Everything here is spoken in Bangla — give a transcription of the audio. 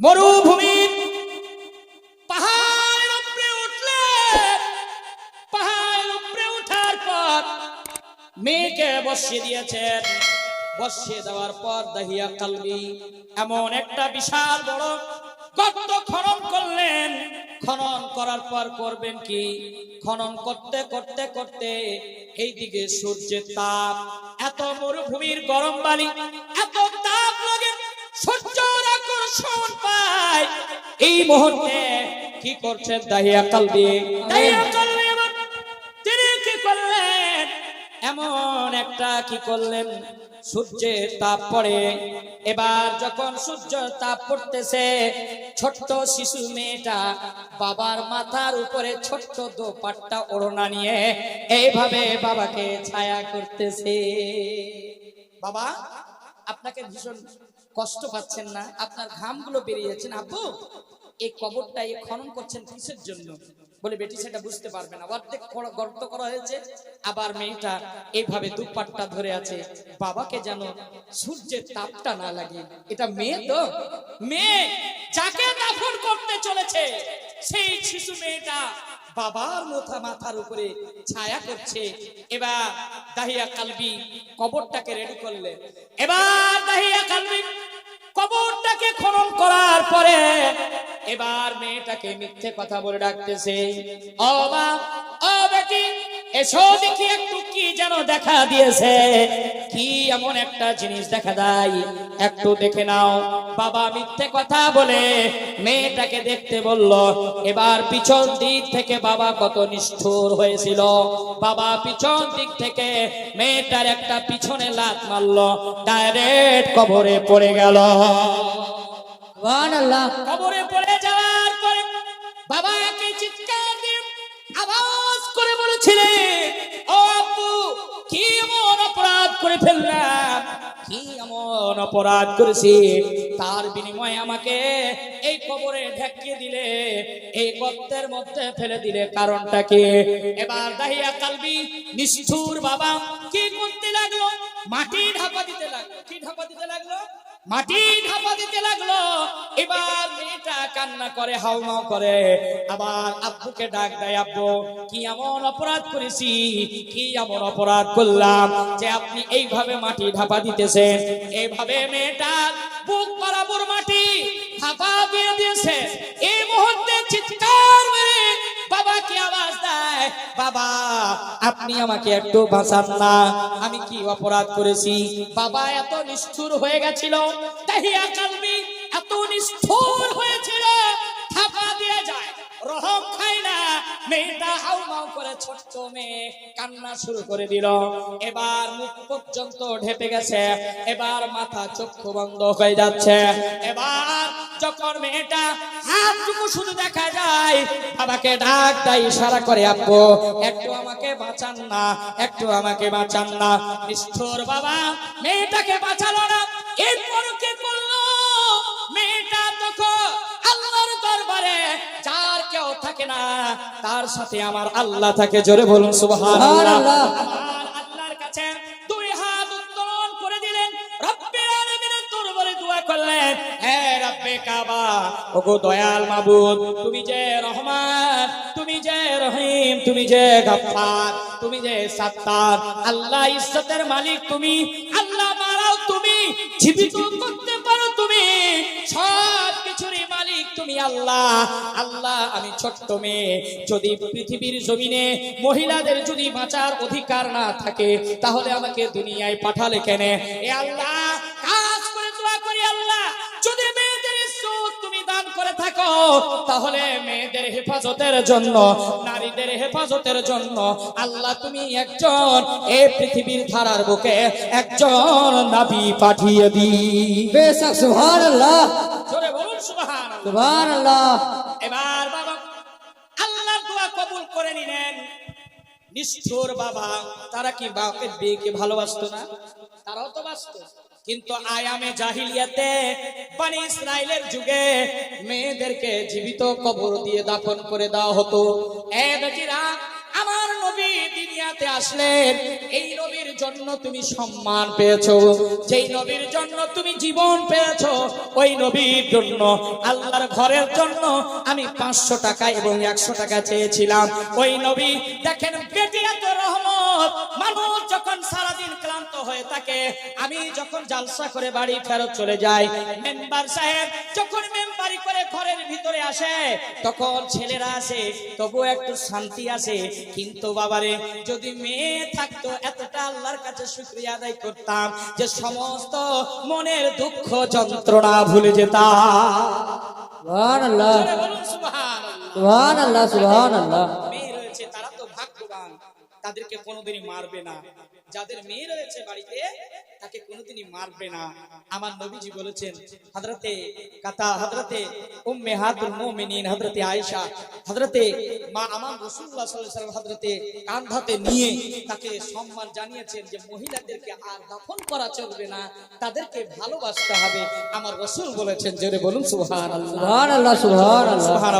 মরুভূমির পাহাড়ের উপরে উঠলে পাহাড়ের উপরে উঠার পর মেয়েকে বসিয়ে দিয়েছেন। বসিয়ে দেওয়ার পর দাহিয়া কালবি এমন একটা বিশাল বড় গর্ত খনন করলেন। খনন করার পর করবেন কি? খনন করতে করতে করতে এইদিকে সূর্যের তাপ, এত মরুভূমির গরম বালি, এত তাপ লাগে। সূর্যের আকর্ষণ পায় এই মুহূর্তে কি করছেন দাহিয়া কালবি? দাহিয়া কালবি এবার তিনি কি করলেন? এমন একটা কি করলেন? সূর্যের তাপ পড়ে। এবার যখন সূর্য তাপ পড়তেছে ছোট্ট শিশু মেয়েটা বাবার মাথার উপরে ছোট্ট দোপাট্টা ওড়না নিয়ে এইভাবে বাবাকে ছায়া করতেছে। বাবা আপনাকে ভীষণ কষ্ট পাচ্ছেন না, আপনার ঘামগুলো বেরিয়ে যাচ্ছেন আব্বু, এই কবরটা এই খনন করছেন কিসের জন্য? বলে, বেটি, সেটা বুঝতে পারবে না। অর্ধেক গর্ত করা হয়েছে, আবার মেয়েটা এইভাবে দুপাট্টা ধরে আছে। বাবাকে যেন সূর্যের তাপটা না লাগে। এটা মেয়ে তো? মেয়ে যাকে দাফন করতে চলেছে সেই শিশু মেয়েটা বাবার মাথা মাথার উপরে ছায়া করছে। এবার দাহিয়া কালবি কবরটাকে রেডি করলে। এবার দাহিয়া কালবি কবরটাকে খনন করার পরে এবার মেয়েটাকে মিথ্যে কথা বলে ডাকতেছে। ও মা, ও বেটি এসো দেখি একটু কি যেন দেখা দিয়েছে। কি এমন একটা জিনিস দেখা দেয়? একটু দেখে নাও। বাবা মিথ্যে কথা বলে মেয়েটাকে দেখতে বলল এবার পিছন দিক থেকে বাবা কত নিষ্ঠুর হয়েছিল। বাবা পিছন দিক থেকে মেয়েটার একটা পিছনে লাত মারলো ডাইরেক্ট কবরে পড়ে গেল। কবরে পড়ে অপরাধ করেছি। তার বিনিময়ে আমাকে এই কবরে ঢেকিয়ে দিলে, এই গর্তের মধ্যে ফেলে দিলে। কারণটাকে এবার দাহিয়া কালবি, নিষ্ঠুর বাবা, কি করতে লাগল? মাটি ঢাপা দিতে লাগল কি ঢাপা দিতে লাগল মাটি ঢাপা দিতে লাগল। এবার মেয়েটা কান্না করে, হাউমাউ করে। আবার আব্বুকে ডাক দেয়, আব্বু, কি এমন অপরাধ করেছি? কি এমন অপরাধ করলাম যে আপনি এইভাবে মাটি ঢাপা দিতেছেন? এইভাবে মেয়েটা বুক বরাবর মাটি ঢাপা দিয়ে দিয়েছে। এই মুহূর্তে চিৎকার মেরে বাবাকে দেয় বাবা, আপনি আমাকে একটু বাঁচান না। আমি কি অপরাধ করেছি? বাবা, এত নিষ্ঠুর হয়ে গেছিল। তাহিয়া এত নিষ্ঠুর হয়েছিল। মেয়েটা হাউমাউ করে ছোট্ট মেয়ে কান্না শুরু করে দিল। এবার মুখ পর্যন্ত ঢেপে গেছে। এবার মাথা চক্ষু বন্ধ হয়ে যাচ্ছে। এবার যখন মেয়েটা হাতটুকু শুধু দেখা যায়, বাবাকে ডাক দেয়, ইশারা করে, আব্বু, একটু আমাকে বাঁচান না, একটু আমাকে বাঁচান না। নিষ্ঠুর বাবা মেয়েটাকে বাঁচালো না। না। তার সাথে আমার আল্লাহ থাকে জোরে বলুন সুবহানাল্লাহ। আল্লাহর কাছে দুই হাত উত্তোলন করে দিলেন। রব্বির আলামিনের দরবারে দোয়া করলেন হে রব্বে কাবা ওগো দয়াল মাবুদ তুমি যে রহমান তুমি যে রহিম তুমি যে গফফার তুমি যে সাত্তার আল্লাহ ইজ্জতের মালিক তুমি আল্লাহ মারাও তুমি জীবিত আল্লাহ আল্লাহ, আমি ছোট্ট মেয়ে। যদি পৃথিবীর জমিনে মহিলাদের যদি বাঁচার অধিকার না থাকে, তাহলে আমাকে দুনিয়ায় পাঠালে কেন? এ আল্লাহ, কাজ করে দোয়া করি আল্লাহ। যদি মেয়েদের তুমি দান করে থাকো, তাহলে মেয়েদের হেফাজতের জন্য, নারীদের হেফাজতের জন্য আল্লাহ তুমি একজন এই পৃথিবীর ধারার বুকে একজন নাবি পাঠিয়ে দি বেশক সুবহানাল্লাহ। জোরে বলুন এবার বাবা দোয়া কবুল করে নিলেন। নিষ্ঠুর বাবা, তারা কি বাবাকে বিয়েকে ভালোবাসতো না? তারাও তো বাসত কিন্তু আয়ামে জাহিলিয়াতে মানে ইসরায়েলের যুগে মেয়েদেরকে জীবিত কবর দিয়ে দাফন করে দেওয়া হতো। এ আসলেন, এই নবীর জন্য তুমি সম্মান পেয়েছ, যেই নবীর জন্য তুমি জীবন পেয়েছ, ওই নবীর জন্য, আল্লাহর ঘরের জন্য আমি পাঁচশো টাকা এবং একশো টাকা চেয়েছিলাম। ওই নবী, দেখেন হয়ে থাকে। আমি যখন জালসা করে বাড়ি ফেরত চলে যাই মেম্বার সাহেব যখন মেম্বারি করে ঘরের ভিতরে আসে তখন ছেলেরা আসে তবু একটু শান্তি আসে। কিন্তু বাবারে যদি মেয়ে থাকতো এতটা আল্লাহর কাছে শুক্রিয়া আদায় করতাম যে সমস্ত মনের দুঃখ যন্ত্রণা ভুলে যেতাম। মেয়ে রয়েছে তারা তো ভাগ্যবান তাদেরকে কোনোদিনই মারবে না। যাদের মেয়ে রয়েছে বাড়িতে তাকে কোনোদিনই মারবে না। আমার নবীজি বলেছেন হযরতে কাতা হযরতে উম্মে হাতুল মুমিনিন হযরতে আয়েশা হযরতে মা আমার রাসূলুল্লাহ সাল্লাল্লাহু আলাইহি হযরতে কাঁধাতে নিয়ে তাকে সম্মান জানিয়েছেন যে মহিলাদেরকে আর দাফন করা চলবে না তাদেরকে ভালোবাসতে হবে। আমার রাসূল বলেছেন জোরে বলুন সুবহানাল্লাহ সুবহানাল্লাহ। সুবহানাল্লাহ।